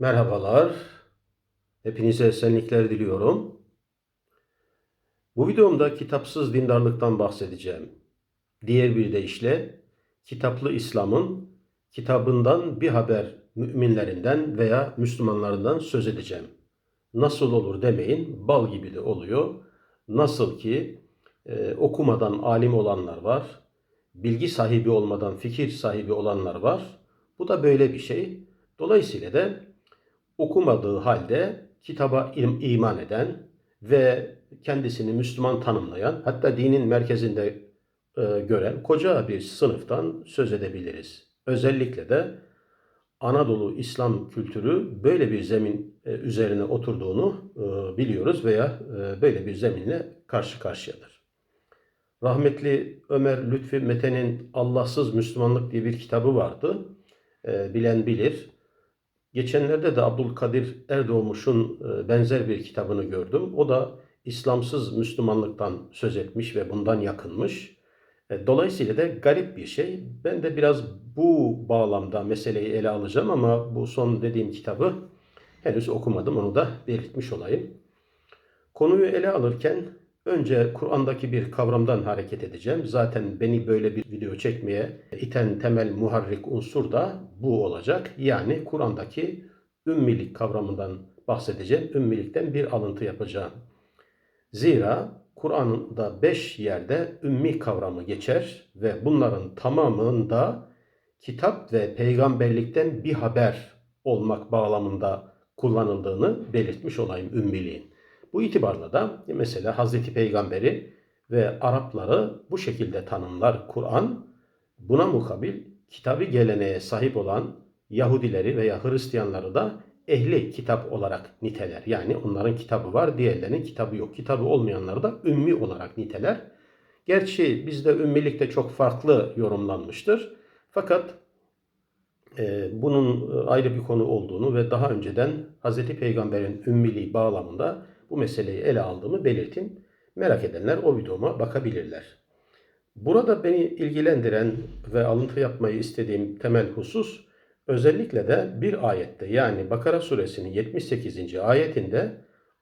Merhabalar. Hepinize esenlikler diliyorum. Bu videomda kitapsız dindarlıktan bahsedeceğim. Diğer bir deyişle kitaplı İslam'ın kitabından bir haber müminlerinden veya Müslümanlarından söz edeceğim. Nasıl olur demeyin, bal gibi de oluyor. Nasıl ki e, okumadan alim olanlar var, bilgi sahibi olmadan fikir sahibi olanlar var. Bu da böyle bir şey. Dolayısıyla da okumadığı halde kitaba im- iman eden ve kendisini Müslüman tanımlayan, hatta dinin merkezinde e, gören koca bir sınıftan söz edebiliriz. Özellikle de Anadolu İslam kültürü böyle bir zemin e, üzerine oturduğunu e, biliyoruz veya e, böyle bir zeminle karşı karşıyadır. Rahmetli Ömer Lütfi Mete'nin Allahsız Müslümanlık diye bir kitabı vardı. E, bilen bilir. Geçenlerde de Abdülkadir Erdoğmuş'un e, benzer bir kitabını gördüm. O da İslamsız Müslümanlıktan söz etmiş ve bundan yakınmış. E, Dolayısıyla da garip bir şey. Ben de biraz bu bağlamda meseleyi ele alacağım ama bu son dediğim kitabı henüz okumadım. Onu da belirtmiş olayım. Konuyu ele alırken önce Kur'an'daki bir kavramdan hareket edeceğim. Zaten beni böyle bir video çekmeye iten temel muharrik unsur da bu olacak. Yani Kur'an'daki ümmilik kavramından bahsedeceğim. Ümmilikten bir alıntı yapacağım. Zira Kur'an'da beş yerde ümmi kavramı geçer ve bunların tamamında kitap ve peygamberlikten bir haber olmak bağlamında kullanıldığını belirtmiş olayım ümmiliğin. Bu itibarla da mesela Hazreti Peygamberi ve Arapları bu şekilde tanımlar Kur'an. Buna mukabil kitabı geleneğe sahip olan Yahudileri veya Hristiyanları da ehli kitap olarak niteler. Yani onların kitabı var, diğerlerinin kitabı yok. Kitabı olmayanları da ümmi olarak niteler. Gerçi bizde ümmilik de çok farklı yorumlanmıştır. Fakat e, bunun ayrı bir konu olduğunu ve daha önceden Hz. Peygamber'in ümmiliği bağlamında bu meseleyi ele aldığımı belirteyim. Merak edenler o videoma bakabilirler. Burada beni ilgilendiren ve alıntı yapmayı istediğim temel husus özellikle de bir ayette yani Bakara suresinin 78. ayetinde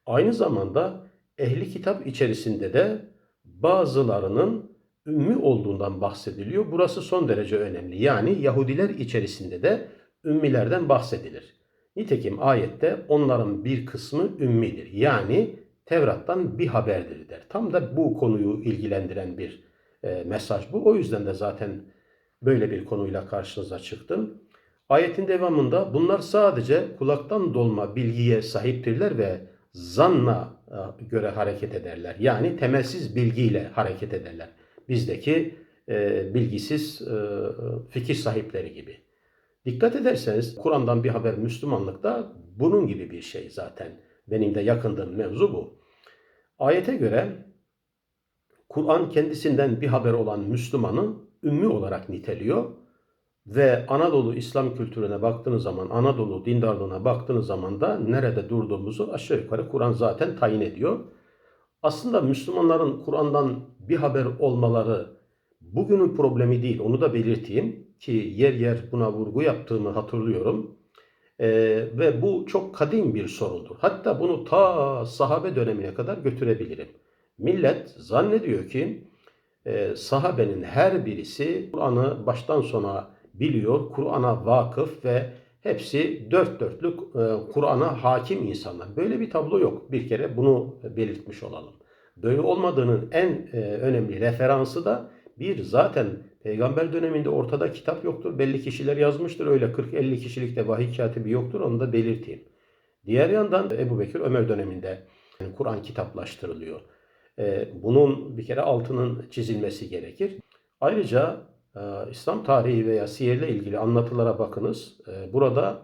aynı zamanda ehli kitap içerisinde de bazılarının ümmi olduğundan bahsediliyor. Burası son derece önemli. Yani Yahudiler içerisinde de ümmilerden bahsedilir. Nitekim ayette onların bir kısmı ümmidir. Yani Tevrat'tan bir haberdir der. Tam da bu konuyu ilgilendiren bir e, mesaj bu. O yüzden de zaten böyle bir konuyla karşınıza çıktım. Ayetin devamında bunlar sadece kulaktan dolma bilgiye sahiptirler ve zanna e, göre hareket ederler. Yani temelsiz bilgiyle hareket ederler. Bizdeki e, bilgisiz e, fikir sahipleri gibi. Dikkat ederseniz Kur'an'dan bir haber Müslümanlıkta bunun gibi bir şey zaten. Benim de yakındığım mevzu bu. Ayete göre Kur'an kendisinden bir haber olan Müslümanı ümmi olarak niteliyor ve Anadolu İslam kültürüne baktığınız zaman, Anadolu dindarlığına baktığınız zaman da nerede durduğumuzu aşağı yukarı Kur'an zaten tayin ediyor. Aslında Müslümanların Kur'an'dan bir haber olmaları bugünün problemi değil, onu da belirteyim ki yer yer buna vurgu yaptığımı hatırlıyorum. Ee, ve bu çok kadim bir sorundur. Hatta bunu ta sahabe dönemine kadar götürebilirim. Millet zannediyor ki e, sahabenin her birisi Kur'an'ı baştan sona biliyor, Kur'an'a vakıf ve hepsi dört dörtlük e, Kur'an'a hakim insanlar. Böyle bir tablo yok. Bir kere bunu belirtmiş olalım. Böyle olmadığının en e, önemli referansı da bir zaten peygamber döneminde ortada kitap yoktur. Belli kişiler yazmıştır. Öyle 40-50 kişilik de vahiy katibi yoktur. Onu da belirteyim. Diğer yandan Ebu Bekir Ömer döneminde yani Kur'an kitaplaştırılıyor. E, bunun bir kere altının çizilmesi gerekir. Ayrıca e, İslam tarihi veya siyerle ilgili anlatılara bakınız. E, burada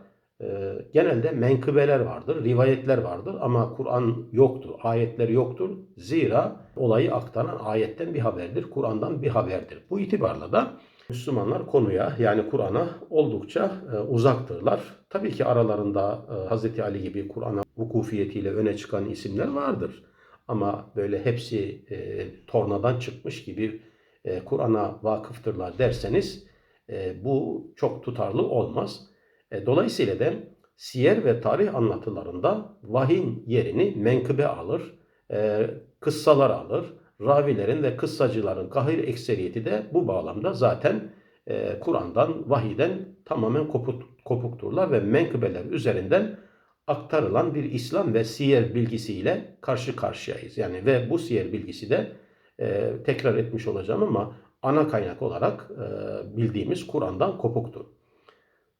genelde menkıbeler vardır, rivayetler vardır ama Kur'an yoktur, ayetler yoktur. Zira olayı aktaran ayetten bir haberdir, Kur'an'dan bir haberdir. Bu itibarla da Müslümanlar konuya yani Kur'an'a oldukça e, uzaktırlar. Tabii ki aralarında e, Hz. Ali gibi Kur'an'a vukufiyetiyle öne çıkan isimler vardır. Ama böyle hepsi e, tornadan çıkmış gibi e, Kur'an'a vakıftırlar derseniz e, bu çok tutarlı olmaz. E, dolayısıyla da siyer ve tarih anlatılarında vahyin yerini menkıbe alır, e, kıssalar alır. Ravilerin ve kıssacıların kahir ekseriyeti de bu bağlamda zaten e, Kur'an'dan, vahiden tamamen kopuk, kopukturlar ve menkıbeler üzerinden aktarılan bir İslam ve siyer bilgisiyle karşı karşıyayız. Yani ve bu siyer bilgisi de e, tekrar etmiş olacağım ama ana kaynak olarak e, bildiğimiz Kur'an'dan kopuktur.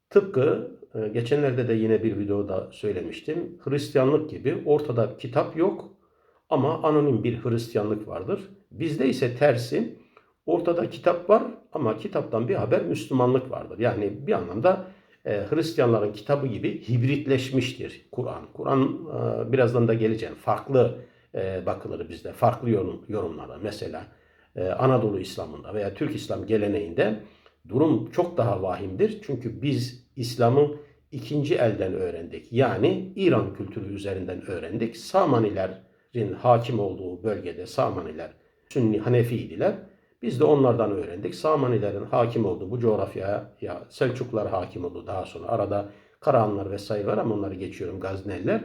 Tıpkı e, geçenlerde de yine bir videoda söylemiştim. Hristiyanlık gibi ortada kitap yok ama anonim bir Hristiyanlık vardır. Bizde ise tersi ortada kitap var ama kitaptan bir haber Müslümanlık vardır. Yani bir anlamda e, Hristiyanların kitabı gibi hibritleşmiştir Kur'an. Kur'an e, birazdan da geleceğim. Farklı bakılır bizde. Farklı yorum, yorumlarda. Mesela Anadolu İslam'ında veya Türk İslam geleneğinde durum çok daha vahimdir. Çünkü biz İslam'ı ikinci elden öğrendik. Yani İran kültürü üzerinden öğrendik. Samanilerin hakim olduğu bölgede Samaniler Sünni Hanefiydiler. Biz de onlardan öğrendik. Samanilerin hakim olduğu bu coğrafyaya ya Selçuklar hakim oldu daha sonra. Arada Karahanlar vesaire var ama onları geçiyorum Gazneliler.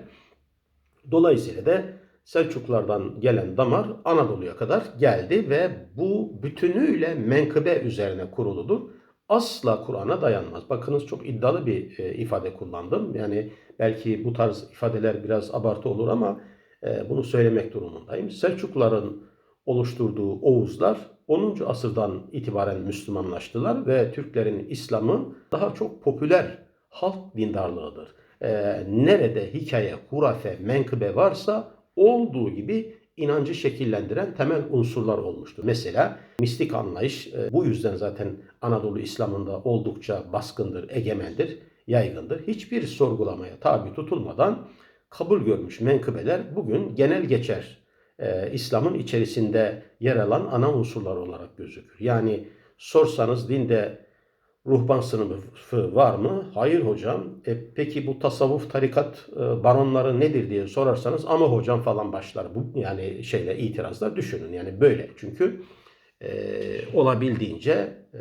Dolayısıyla da Selçuklardan gelen damar Anadolu'ya kadar geldi ve bu bütünüyle menkıbe üzerine kuruludur. Asla Kur'an'a dayanmaz. Bakınız çok iddialı bir e, ifade kullandım. Yani belki bu tarz ifadeler biraz abartı olur ama e, bunu söylemek durumundayım. Selçukların oluşturduğu Oğuzlar 10. asırdan itibaren Müslümanlaştılar ve Türklerin İslam'ı daha çok popüler halk dindarlığıdır. E, nerede hikaye, hurafe, menkıbe varsa olduğu gibi inancı şekillendiren temel unsurlar olmuştur. Mesela mistik anlayış e, bu yüzden zaten Anadolu İslam'ında oldukça baskındır, egemendir, yaygındır. Hiçbir sorgulamaya tabi tutulmadan kabul görmüş menkıbeler bugün genel geçer e, İslam'ın içerisinde yer alan ana unsurlar olarak gözükür. Yani sorsanız dinde ruhban sınıfı var mı? Hayır hocam. E, peki bu tasavvuf tarikat e, baronları nedir diye sorarsanız ama hocam falan başlar. Bu yani şeyle itirazlar düşünün. Yani böyle. Çünkü e, olabildiğince e,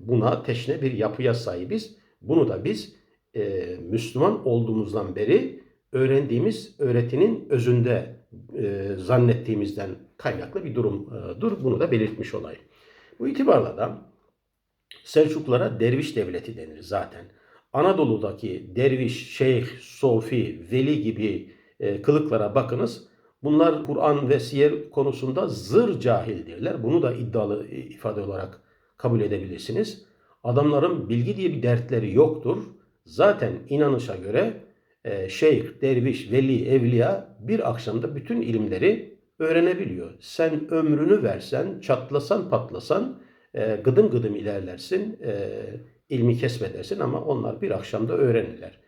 buna teşne bir yapıya sahibiz. Bunu da biz e, Müslüman olduğumuzdan beri öğrendiğimiz öğretinin özünde e, zannettiğimizden kaynaklı bir durumdur. Bunu da belirtmiş olayım. Bu itibarla da Selçuklara derviş devleti denir zaten. Anadolu'daki derviş, şeyh, sofi, veli gibi e, kılıklara bakınız. Bunlar Kur'an ve siyer konusunda zır cahildirler. Bunu da iddialı ifade olarak kabul edebilirsiniz. Adamların bilgi diye bir dertleri yoktur. Zaten inanışa göre e, şeyh, derviş, veli, evliya bir akşamda bütün ilimleri öğrenebiliyor. Sen ömrünü versen, çatlasan patlasan e, gıdım gıdım ilerlersin, e, ilmi kesmedersin ama onlar bir akşamda öğrenirler.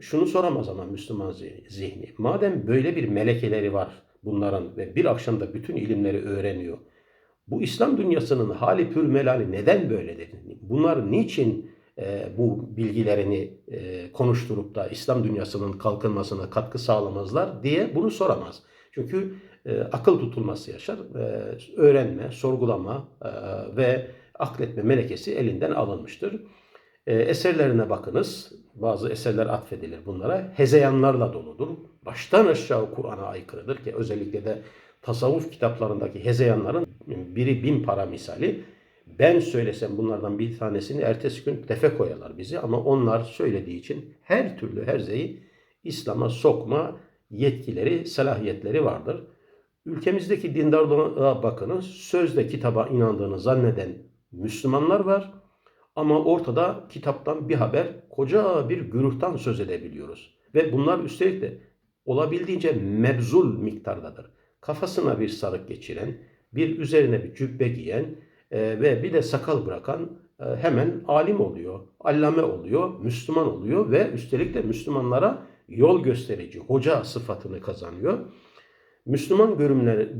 Şunu soramaz ama Müslüman zihni. Madem böyle bir melekeleri var bunların ve bir akşamda bütün ilimleri öğreniyor. Bu İslam dünyasının hali pür melali neden böyledir? Bunlar niçin e, bu bilgilerini e, konuşturup da İslam dünyasının kalkınmasına katkı sağlamazlar diye bunu soramaz. Çünkü e, akıl tutulması yaşar. E, öğrenme, sorgulama e, ve akletme melekesi elinden alınmıştır. Eserlerine bakınız. Bazı eserler atfedilir bunlara. Hezeyanlarla doludur. Baştan aşağı Kur'an'a aykırıdır ki özellikle de tasavvuf kitaplarındaki hezeyanların biri bin para misali. Ben söylesem bunlardan bir tanesini ertesi gün tefe koyarlar bizi ama onlar söylediği için her türlü herzeyi İslam'a sokma yetkileri, salahiyetleri vardır. Ülkemizdeki dindarlığa bakınız. Sözde kitaba inandığını zanneden Müslümanlar var. Ama ortada kitaptan bir haber, koca bir güruhtan söz edebiliyoruz. Ve bunlar üstelik de olabildiğince mebzul miktardadır. Kafasına bir sarık geçiren, bir üzerine bir cübbe giyen e, ve bir de sakal bırakan e, hemen alim oluyor, allame oluyor, Müslüman oluyor ve üstelik de Müslümanlara yol gösterici, hoca sıfatını kazanıyor. Müslüman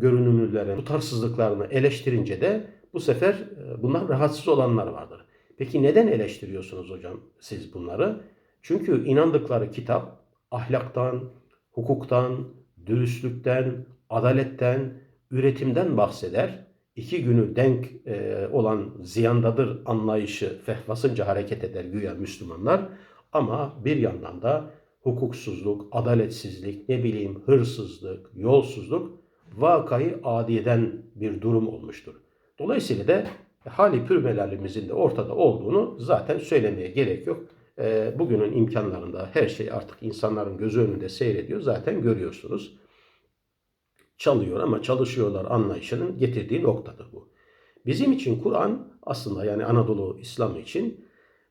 görünümlülerin tutarsızlıklarını eleştirince de bu sefer e, bunlar rahatsız olanlar vardır. Peki neden eleştiriyorsunuz hocam siz bunları? Çünkü inandıkları kitap ahlaktan, hukuktan, dürüstlükten, adaletten, üretimden bahseder. İki günü denk e, olan ziyandadır anlayışı fehvasınca hareket eder güya Müslümanlar. Ama bir yandan da hukuksuzluk, adaletsizlik, ne bileyim hırsızlık, yolsuzluk vakayı adiyeden bir durum olmuştur. Dolayısıyla da hali pürmelerimizin de ortada olduğunu zaten söylemeye gerek yok. E, bugünün imkanlarında her şey artık insanların gözü önünde seyrediyor. Zaten görüyorsunuz. Çalıyor ama çalışıyorlar anlayışının getirdiği noktadır bu. Bizim için Kur'an aslında yani Anadolu İslamı için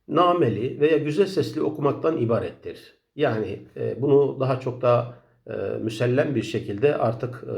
nameli veya güzel sesli okumaktan ibarettir. Yani e, bunu daha çok da e, müsellem bir şekilde artık e,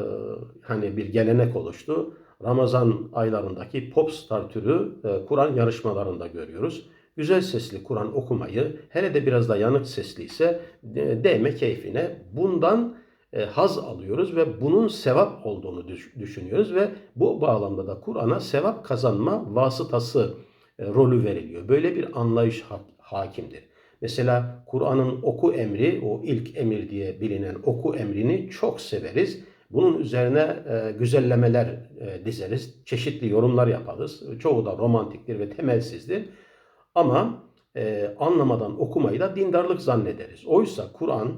hani bir gelenek oluştu. Ramazan aylarındaki popstar türü e, Kur'an yarışmalarında görüyoruz. Güzel sesli Kur'an okumayı, hele de biraz da yanık sesli ise e, değme keyfine bundan e, haz alıyoruz ve bunun sevap olduğunu düş- düşünüyoruz ve bu bağlamda da Kur'an'a sevap kazanma vasıtası e, rolü veriliyor. Böyle bir anlayış ha- hakimdir. Mesela Kur'an'ın oku emri, o ilk emir diye bilinen oku emrini çok severiz. Bunun üzerine e, güzellemeler e, dizeriz, çeşitli yorumlar yaparız. Çoğu da romantiktir ve temelsizdir. Ama e, anlamadan okumayı da dindarlık zannederiz. Oysa Kur'an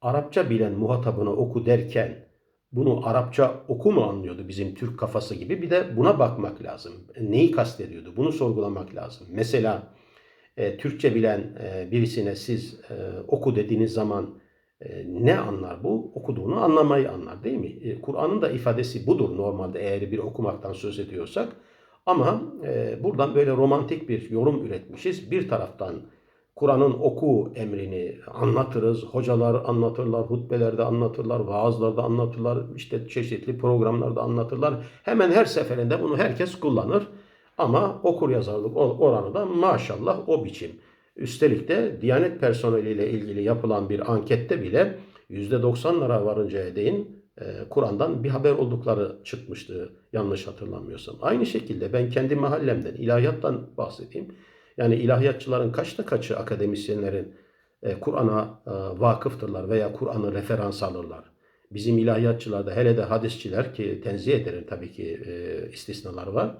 Arapça bilen muhatabına oku derken bunu Arapça oku mu anlıyordu bizim Türk kafası gibi? Bir de buna bakmak lazım. Neyi kastediyordu? Bunu sorgulamak lazım. Mesela e, Türkçe bilen e, birisine siz e, oku dediğiniz zaman ne anlar bu? Okuduğunu anlamayı anlar değil mi? Kur'an'ın da ifadesi budur normalde eğer bir okumaktan söz ediyorsak. Ama buradan böyle romantik bir yorum üretmişiz. Bir taraftan Kur'an'ın oku emrini anlatırız. Hocalar anlatırlar, hutbelerde anlatırlar, vaazlarda anlatırlar, işte çeşitli programlarda anlatırlar. Hemen her seferinde bunu herkes kullanır. Ama okur yazarlık oranı da maşallah o biçim. Üstelik de Diyanet personeliyle ilgili yapılan bir ankette bile %90'lara varıncaya değin e, Kur'an'dan bir haber oldukları çıkmıştı yanlış hatırlamıyorsam. Aynı şekilde ben kendi mahallemden, ilahiyattan bahsedeyim. Yani ilahiyatçıların kaçta kaçı akademisyenlerin e, Kur'an'a e, vakıftırlar veya Kur'an'ı referans alırlar. Bizim ilahiyatçılarda hele de hadisçiler ki tenzih ederim tabii ki istisnalar var.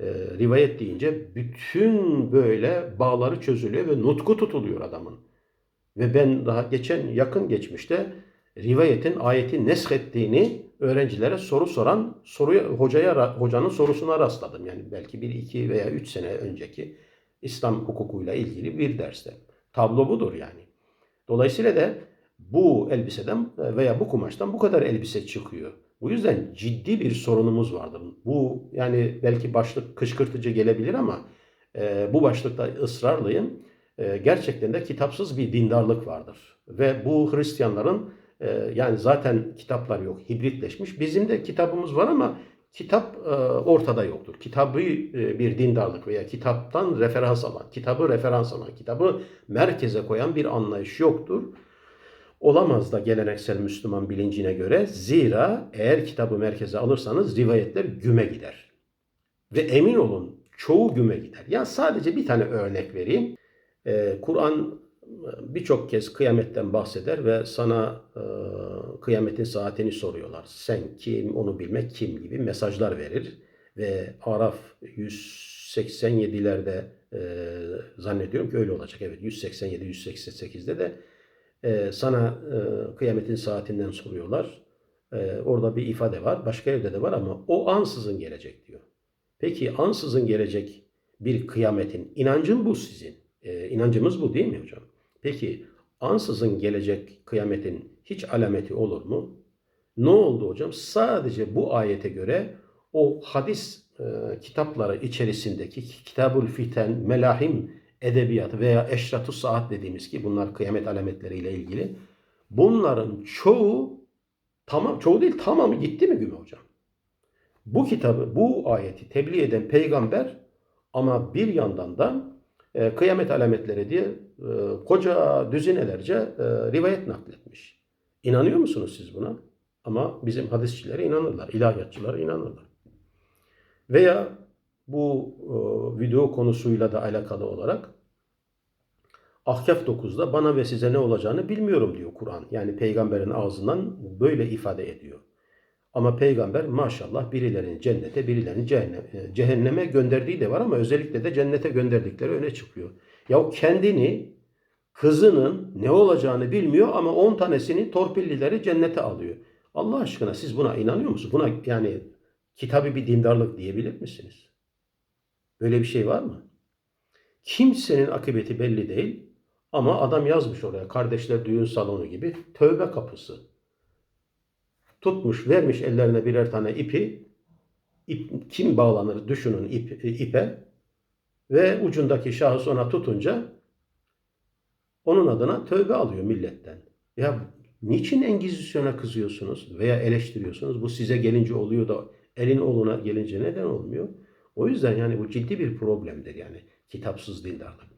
E, rivayet deyince bütün böyle bağları çözülüyor ve nutku tutuluyor adamın. Ve ben daha geçen yakın geçmişte rivayetin ayeti neshettiğini öğrencilere soru soran soruya hocaya hocanın sorusuna rastladım. Yani belki bir iki veya üç sene önceki İslam hukukuyla ilgili bir derste. Tablo budur yani. Dolayısıyla da bu elbiseden veya bu kumaştan bu kadar elbise çıkıyor. Bu yüzden ciddi bir sorunumuz vardır. Bu yani belki başlık kışkırtıcı gelebilir ama e, bu başlıkta ısrarlıyım. E, gerçekten de kitapsız bir dindarlık vardır. Ve bu Hristiyanların e, yani zaten kitaplar yok, hibritleşmiş. Bizim de kitabımız var ama kitap e, ortada yoktur. Kitabı e, bir dindarlık veya kitaptan referans alan, kitabı referans alan, kitabı merkeze koyan bir anlayış yoktur. Olamaz da geleneksel Müslüman bilincine göre. Zira eğer kitabı merkeze alırsanız rivayetler güme gider. Ve emin olun çoğu güme gider. Ya sadece bir tane örnek vereyim. Ee, Kur'an birçok kez kıyametten bahseder ve sana e, kıyametin saatini soruyorlar. Sen kim, onu bilmek kim gibi mesajlar verir. Ve Araf 187'lerde e, zannediyorum ki öyle olacak. Evet 187-188'de de e, sana e, kıyametin saatinden soruyorlar. E, orada bir ifade var. Başka yerde de var ama o ansızın gelecek diyor. Peki ansızın gelecek bir kıyametin inancın bu sizin. E, inancımız bu değil mi hocam? Peki ansızın gelecek kıyametin hiç alameti olur mu? Ne oldu hocam? Sadece bu ayete göre o hadis e, kitapları içerisindeki Kitabul Fiten, Melahim edebiyatı veya Eşratu Saat dediğimiz ki bunlar kıyamet alametleriyle ilgili. Bunların çoğu tamam çoğu değil tamamı gitti mi Güme hocam? Bu kitabı, bu ayeti tebliğ eden peygamber ama bir yandan da e, kıyamet alametleri diye e, koca düzinelerce e, rivayet nakletmiş. İnanıyor musunuz siz buna? Ama bizim hadisçilere inanırlar, ilahiyatçılara inanırlar. Veya bu e, video konusuyla da alakalı olarak Ahkaf 9'da bana ve size ne olacağını bilmiyorum diyor Kur'an. Yani peygamberin ağzından böyle ifade ediyor. Ama peygamber maşallah birilerinin cennete, birilerinin cehenneme, cehenneme gönderdiği de var ama özellikle de cennete gönderdikleri öne çıkıyor. Ya kendini kızının ne olacağını bilmiyor ama 10 tanesini torpillileri cennete alıyor. Allah aşkına siz buna inanıyor musunuz? Buna yani kitabı bir dindarlık diyebilir misiniz? Böyle bir şey var mı? Kimsenin akıbeti belli değil ama adam yazmış oraya kardeşler düğün salonu gibi tövbe kapısı. Tutmuş vermiş ellerine birer tane ipi. İp, kim bağlanır düşünün ip, ipe ve ucundaki şahıs ona tutunca onun adına tövbe alıyor milletten. Ya niçin Engizisyon'a kızıyorsunuz veya eleştiriyorsunuz? Bu size gelince oluyor da elin oğluna gelince neden olmuyor? O yüzden yani bu ciddi bir problemdir yani kitapsız dindarlık.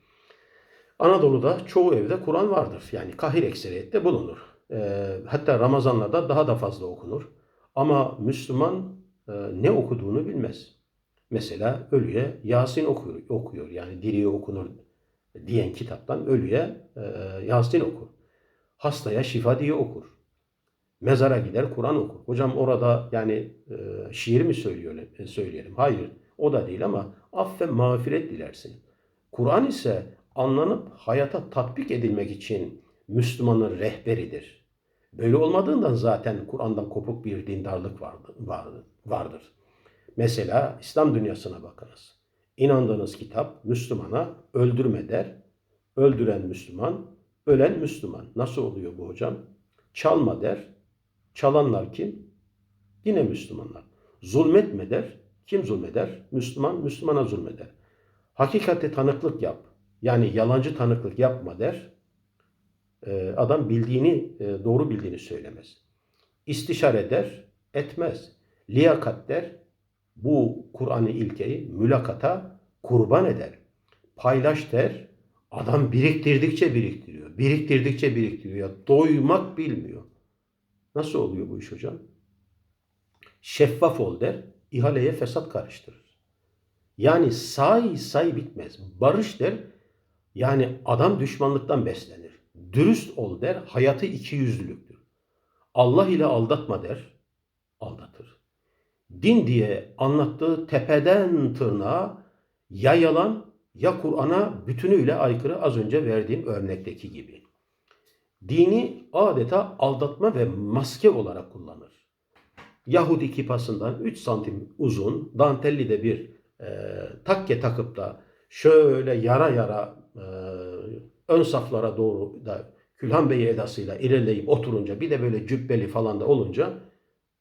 Anadolu'da çoğu evde Kur'an vardır. Yani kahir ekseriyette bulunur. Ee, hatta Ramazanlarda daha da fazla okunur. Ama Müslüman e, ne okuduğunu bilmez. Mesela ölüye Yasin okuyor, okuyor. Yani diriye okunur diyen kitaptan ölüye e, Yasin okur. Hastaya şifa diye okur. Mezara gider Kur'an okur. Hocam orada yani e, şiir mi söylüyor, e, söyleyelim? Hayır o da değil ama aff ve mağfiret dilersin. Kur'an ise anlanıp hayata tatbik edilmek için Müslümanın rehberidir. Böyle olmadığından zaten Kur'an'dan kopuk bir dindarlık vardır, vardır. Mesela İslam dünyasına bakınız. İnandığınız kitap Müslümana öldürme der. Öldüren Müslüman, ölen Müslüman. Nasıl oluyor bu hocam? Çalma der. Çalanlar kim? Yine Müslümanlar. Zulmetme der. Kim zulmeder? Müslüman, Müslümana zulmeder. Hakikate tanıklık yap. Yani yalancı tanıklık yapma der. Ee, adam bildiğini, e, doğru bildiğini söylemez. İstişare der, etmez. Liyakat der, bu Kur'an-ı ilkeyi mülakata kurban eder. Paylaş der, adam biriktirdikçe biriktiriyor. Biriktirdikçe biriktiriyor. Ya doymak bilmiyor. Nasıl oluyor bu iş hocam? Şeffaf ol der, ihaleye fesat karıştırır. Yani say say bitmez. Barış der, yani adam düşmanlıktan beslenir. Dürüst ol der, hayatı iki yüzlülüktür. Allah ile aldatma der, aldatır. Din diye anlattığı tepeden tırnağa ya yalan ya Kur'an'a bütünüyle aykırı az önce verdiğim örnekteki gibi. Dini adeta aldatma ve maske olarak kullanır. Yahudi kipasından 3 santim uzun, dantelli de bir e, takke takıp da şöyle yara yara e, ön saflara doğru da Külhan Bey edasıyla ilerleyip oturunca bir de böyle cübbeli falan da olunca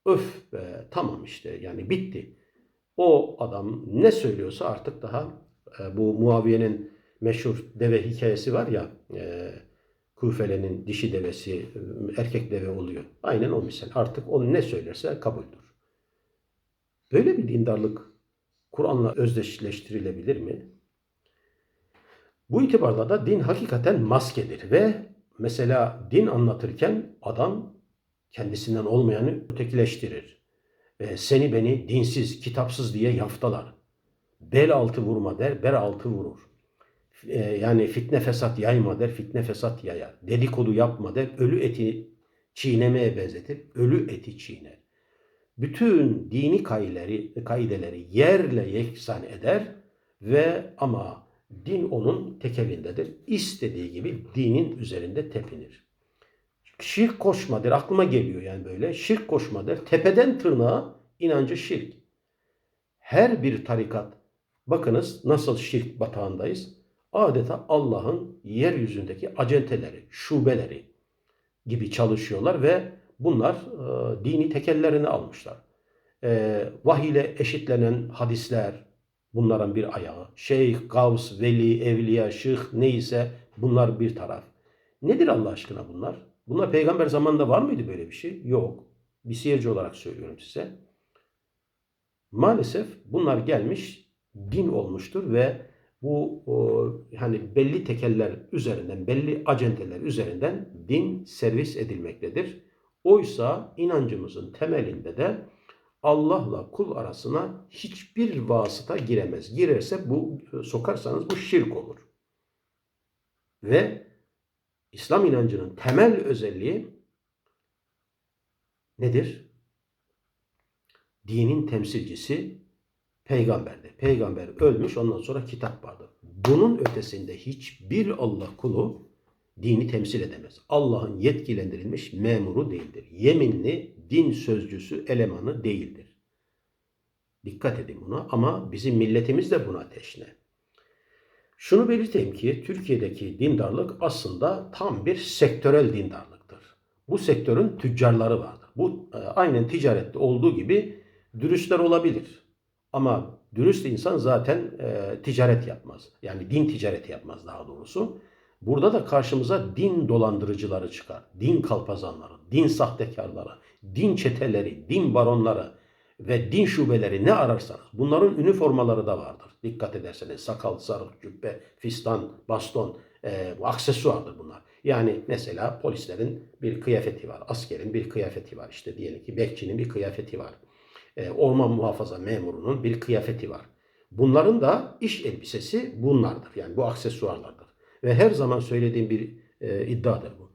öf be tamam işte yani bitti. O adam ne söylüyorsa artık daha e, bu Muaviye'nin meşhur deve hikayesi var ya e, Kufele'nin dişi devesi erkek deve oluyor. Aynen o misal. Artık onu ne söylerse kabuldür. Böyle bir dindarlık Kur'an'la özdeşleştirilebilir mi? Bu itibarla da din hakikaten maskedir ve mesela din anlatırken adam kendisinden olmayanı ötekileştirir. E, seni beni dinsiz, kitapsız diye yaftalar. Bel altı vurma der, bel altı vurur. E, yani fitne fesat yayma der, fitne fesat yayar. Dedikodu yapma der, ölü eti çiğnemeye benzetir, ölü eti çiğner. Bütün dini kaideleri, kaideleri yerle yeksan eder ve ama din onun tekelindedir. İstediği gibi dinin üzerinde tepinir. Şirk koşmadır. Aklıma geliyor yani böyle. Şirk koşmadır. Tepeden tırnağa inancı şirk. Her bir tarikat bakınız nasıl şirk batağındayız. Adeta Allah'ın yeryüzündeki acenteleri, şubeleri gibi çalışıyorlar ve bunlar e, dini tekellerini almışlar. E, vahiy ile eşitlenen hadisler bunların bir ayağı. Şeyh, gavs, veli, evliya, şıh neyse bunlar bir taraf. Nedir Allah aşkına bunlar? Bunlar peygamber zamanında var mıydı böyle bir şey? Yok. Bir seyirci olarak söylüyorum size. Maalesef bunlar gelmiş din olmuştur ve bu hani belli tekeller üzerinden, belli acenteler üzerinden din servis edilmektedir. Oysa inancımızın temelinde de Allah'la kul arasına hiçbir vasıta giremez. Girerse bu sokarsanız bu şirk olur. Ve İslam inancının temel özelliği nedir? Dinin temsilcisi peygamberdir. Peygamber ölmüş ondan sonra kitap vardır. Bunun ötesinde hiçbir Allah kulu dini temsil edemez. Allah'ın yetkilendirilmiş memuru değildir. Yeminli din sözcüsü elemanı değildir. Dikkat edin buna ama bizim milletimiz de buna teşne. Şunu belirteyim ki Türkiye'deki dindarlık aslında tam bir sektörel dindarlıktır. Bu sektörün tüccarları vardır. Bu e, aynen ticarette olduğu gibi dürüstler olabilir. Ama dürüst insan zaten e, ticaret yapmaz. Yani din ticareti yapmaz daha doğrusu. Burada da karşımıza din dolandırıcıları çıkar. Din kalpazanları, din sahtekarları, din çeteleri, din baronları ve din şubeleri ne ararsanız bunların üniformaları da vardır. Dikkat ederseniz sakal, sarık, cübbe, fistan, baston, e, aksesuardır bunlar. Yani mesela polislerin bir kıyafeti var, askerin bir kıyafeti var. İşte diyelim ki bekçinin bir kıyafeti var. E, orman muhafaza memurunun bir kıyafeti var. Bunların da iş elbisesi bunlardır. Yani bu aksesuarlardır. Ve her zaman söylediğim bir e, iddiadır bu.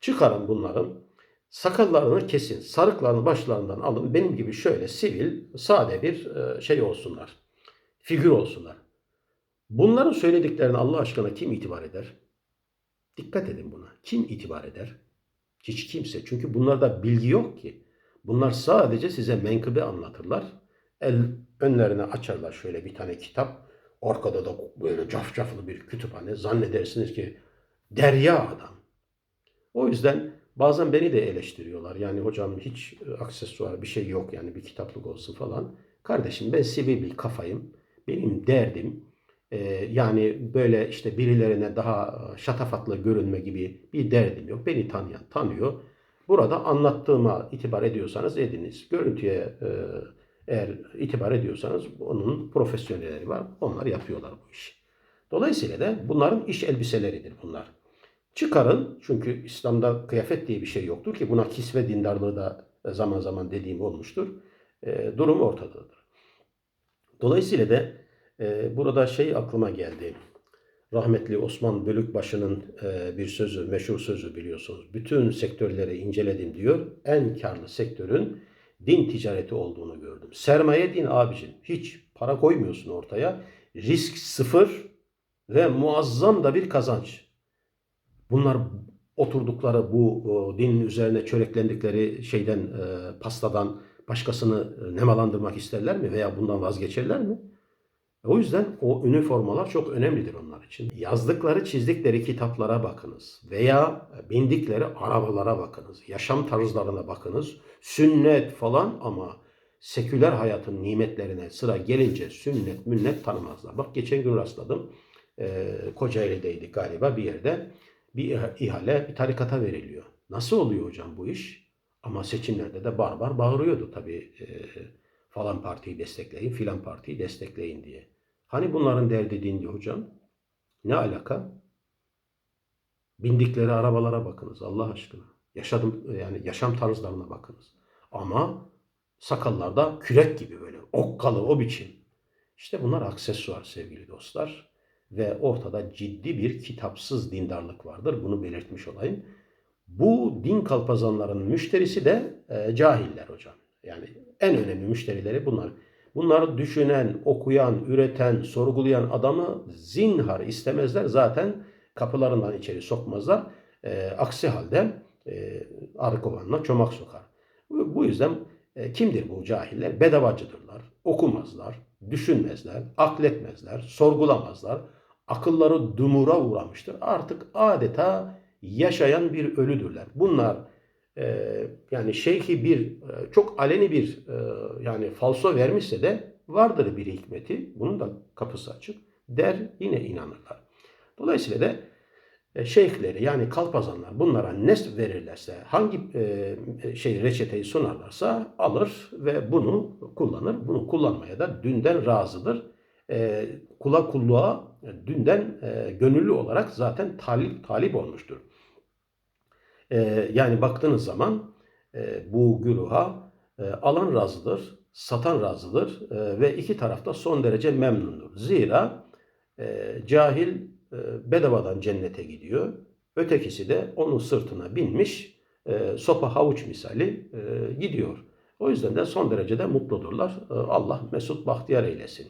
Çıkarın bunların sakallarını kesin, sarıklarını başlarından alın. Benim gibi şöyle sivil, sade bir e, şey olsunlar. Figür olsunlar. Bunların söylediklerine Allah aşkına kim itibar eder? Dikkat edin buna. Kim itibar eder? Hiç kimse. Çünkü bunlarda bilgi yok ki. Bunlar sadece size menkıbe anlatırlar. El önlerine açarlar şöyle bir tane kitap. Arkada da böyle cafcaflı bir kütüphane. Zannedersiniz ki derya adam. O yüzden bazen beni de eleştiriyorlar. Yani hocam hiç aksesuar bir şey yok yani bir kitaplık olsun falan. Kardeşim ben sivil bir kafayım. Benim derdim e, yani böyle işte birilerine daha şatafatlı görünme gibi bir derdim yok. Beni tanıyan tanıyor. Burada anlattığıma itibar ediyorsanız ediniz. Görüntüye e, eğer itibar ediyorsanız onun profesyonelleri var. Onlar yapıyorlar bu işi. Dolayısıyla da bunların iş elbiseleridir bunlar. Çıkarın çünkü İslam'da kıyafet diye bir şey yoktur ki buna kisve dindarlığı da zaman zaman dediğim olmuştur. E, durum ortadadır. Dolayısıyla da e, burada şey aklıma geldi. Rahmetli Osman Bölükbaşı'nın e, bir sözü, meşhur sözü biliyorsunuz. Bütün sektörleri inceledim diyor. En karlı sektörün din ticareti olduğunu gördüm. Sermaye din abicim. Hiç para koymuyorsun ortaya. Risk sıfır ve muazzam da bir kazanç. Bunlar oturdukları bu dinin üzerine çöreklendikleri şeyden, e, pastadan başkasını e, nemalandırmak isterler mi veya bundan vazgeçerler mi? O yüzden o üniformalar çok önemlidir onlar için. Yazdıkları, çizdikleri kitaplara bakınız veya bindikleri arabalara bakınız. Yaşam tarzlarına bakınız. Sünnet falan ama seküler hayatın nimetlerine sıra gelince sünnet münnet tanımazlar. Bak geçen gün rastladım. Ee, Kocaeli'deydi galiba bir yerde. Bir ihale bir tarikata veriliyor. Nasıl oluyor hocam bu iş? Ama seçimlerde de barbar bağırıyordu tabii. E, falan partiyi destekleyin, filan partiyi destekleyin diye. Hani bunların derdi dindi hocam? Ne alaka? Bindikleri arabalara bakınız Allah aşkına. Yaşadım yani yaşam tarzlarına bakınız. Ama sakallarda kürek gibi böyle okkalı o biçim. İşte bunlar aksesuar sevgili dostlar. Ve ortada ciddi bir kitapsız dindarlık vardır. Bunu belirtmiş olayım. Bu din kalpazanlarının müşterisi de e, cahiller hocam. Yani en önemli müşterileri bunlar. Bunları düşünen, okuyan, üreten, sorgulayan adamı zinhar istemezler. Zaten kapılarından içeri sokmazlar. E, aksi halde e, arı kovanına çomak sokar. Bu, yüzden e, kimdir bu cahiller? Bedavacıdırlar. Okumazlar, düşünmezler, akletmezler, sorgulamazlar. Akılları dumura uğramıştır. Artık adeta yaşayan bir ölüdürler. Bunlar yani şeyhi bir e, çok aleni bir e, yani falso vermişse de vardır bir hikmeti. Bunun da kapısı açık. Der yine inanırlar. Dolayısıyla da e, şeyhleri yani kalpazanlar bunlara ne verirlerse hangi şey reçeteyi sunarlarsa alır ve bunu kullanır. Bunu kullanmaya da dünden razıdır. Kula kulluğa dünden gönüllü olarak zaten talip, talip olmuştur. E, yani baktığınız zaman e, bu güruha e, alan razıdır, satan razıdır e, ve iki tarafta son derece memnundur. Zira e, cahil e, bedavadan cennete gidiyor. Ötekisi de onun sırtına binmiş e, sopa havuç misali e, gidiyor. O yüzden de son derecede mutludurlar. E, Allah mesut bahtiyar eylesin.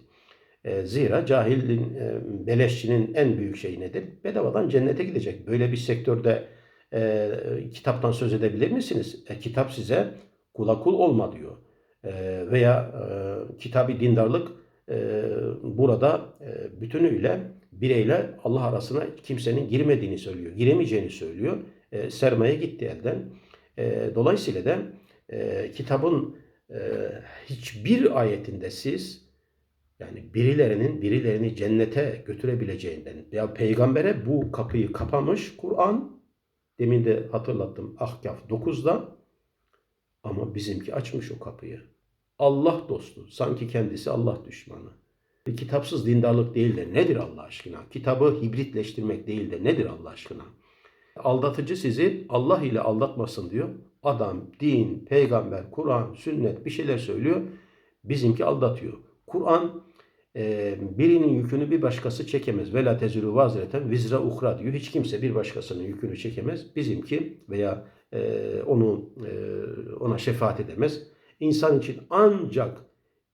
E, zira cahilin, e, beleşçinin en büyük şeyi nedir? Bedavadan cennete gidecek. Böyle bir sektörde e, kitaptan söz edebilir misiniz? E, kitap size kula kul olma diyor. E, veya e, kitabı dindarlık e, burada e, bütünüyle bireyle Allah arasına kimsenin girmediğini söylüyor. Giremeyeceğini söylüyor. E, sermaye gitti elden. E, dolayısıyla da e, kitabın e, hiçbir ayetinde siz yani birilerinin birilerini cennete götürebileceğinden ya peygambere bu kapıyı kapamış Kur'an demin de hatırlattım Ahkaf 9'da ama bizimki açmış o kapıyı. Allah dostu sanki kendisi Allah düşmanı. Bir kitapsız dindarlık değil de nedir Allah aşkına? Kitabı hibritleştirmek değil de nedir Allah aşkına? Aldatıcı sizi Allah ile aldatmasın diyor. Adam, din, peygamber, Kur'an, sünnet bir şeyler söylüyor. Bizimki aldatıyor. Kur'an birinin yükünü bir başkası çekemez. Vela tezürü vazreten vizra uhra diyor. Hiç kimse bir başkasının yükünü çekemez. Bizimki veya onu ona şefaat edemez. İnsan için ancak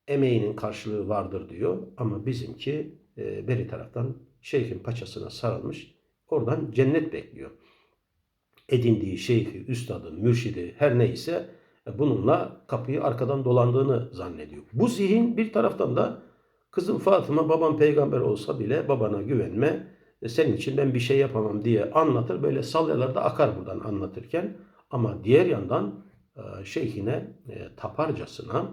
emeğinin karşılığı vardır diyor. Ama bizimki beri taraftan şeyhin paçasına sarılmış. Oradan cennet bekliyor. Edindiği şeyhi, üstadı, mürşidi her neyse e, bununla kapıyı arkadan dolandığını zannediyor. Bu zihin bir taraftan da kızım Fatıma babam peygamber olsa bile babana güvenme. e, Senin için ben bir şey yapamam diye anlatır. Böyle salyalarda akar buradan anlatırken. Ama diğer yandan e, şeyhine e, taparcasına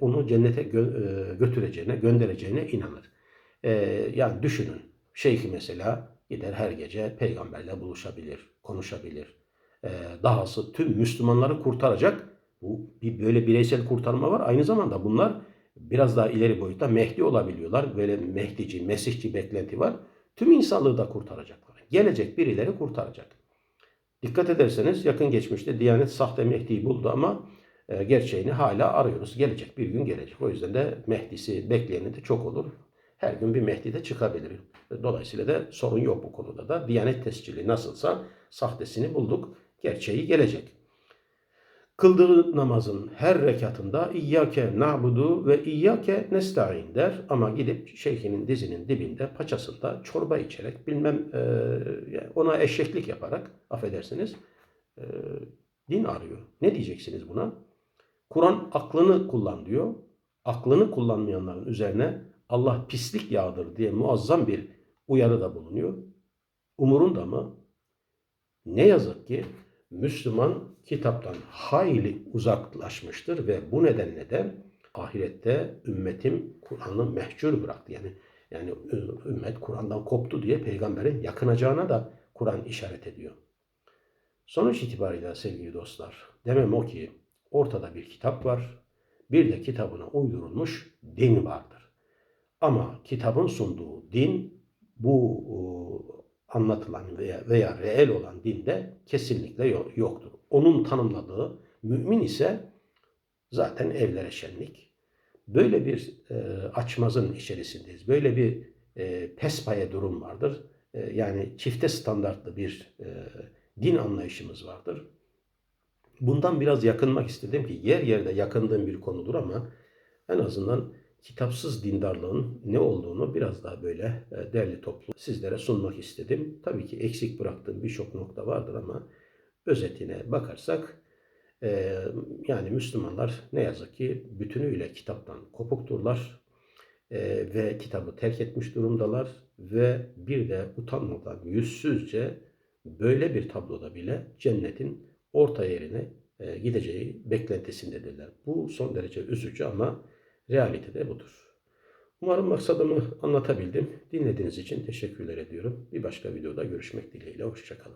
onu cennete gö- götüreceğine, göndereceğine inanır. Yani düşünün. Şeyhi mesela gider her gece peygamberle buluşabilir, konuşabilir. Dahası tüm Müslümanları kurtaracak. Bu bir böyle bireysel kurtarma var. Aynı zamanda bunlar biraz daha ileri boyutta Mehdi olabiliyorlar. Böyle Mehdici, Mesihçi beklenti var. Tüm insanlığı da kurtaracaklar. Gelecek birileri kurtaracak. Dikkat ederseniz yakın geçmişte Diyanet sahte Mehdi'yi buldu ama e, gerçeğini hala arıyoruz. Gelecek bir gün gelecek. O yüzden de Mehdi'si bekleyeni de çok olur. Her gün bir Mehdi de çıkabilir. Dolayısıyla da sorun yok bu konuda da. Diyanet tescili nasılsa sahtesini bulduk. Gerçeği gelecek. Kıldığı namazın her rekatında İyyâke na'budu ve İyyâke nesta'in der. Ama gidip şeyhinin dizinin dibinde paçasında çorba içerek bilmem e, ona eşeklik yaparak affedersiniz e, din arıyor. Ne diyeceksiniz buna? Kur'an aklını kullan diyor. Aklını kullanmayanların üzerine Allah pislik yağdır diye muazzam bir uyarıda bulunuyor. Umurunda mı? Ne yazık ki Müslüman kitaptan hayli uzaklaşmıştır ve bu nedenle de ahirette ümmetim Kur'an'ı mehcur bıraktı. Yani yani ümmet Kur'an'dan koptu diye peygamberin yakınacağına da Kur'an işaret ediyor. Sonuç itibariyle sevgili dostlar, demem o ki ortada bir kitap var, bir de kitabına uydurulmuş din vardır. Ama kitabın sunduğu din bu anlatılan veya, veya reel olan dinde kesinlikle yoktur. Onun tanımladığı mümin ise zaten evlere şenlik. Böyle bir e, açmazın içerisindeyiz. Böyle bir e, pespaye durum vardır. E, yani çifte standartlı bir e, din anlayışımız vardır. Bundan biraz yakınmak istedim ki yer yerde yakındığım bir konudur ama en azından kitapsız dindarlığın ne olduğunu biraz daha böyle e, derli toplu sizlere sunmak istedim. Tabii ki eksik bıraktığım birçok nokta vardır ama özetine bakarsak e, yani Müslümanlar ne yazık ki bütünüyle kitaptan kopukturlar e, ve kitabı terk etmiş durumdalar ve bir de utanmadan yüzsüzce böyle bir tabloda bile cennetin orta yerine gideceği beklentisindedirler. Bu son derece üzücü ama Realitede budur. Umarım maksadımı anlatabildim. Dinlediğiniz için teşekkürler ediyorum. Bir başka videoda görüşmek dileğiyle. Hoşçakalın.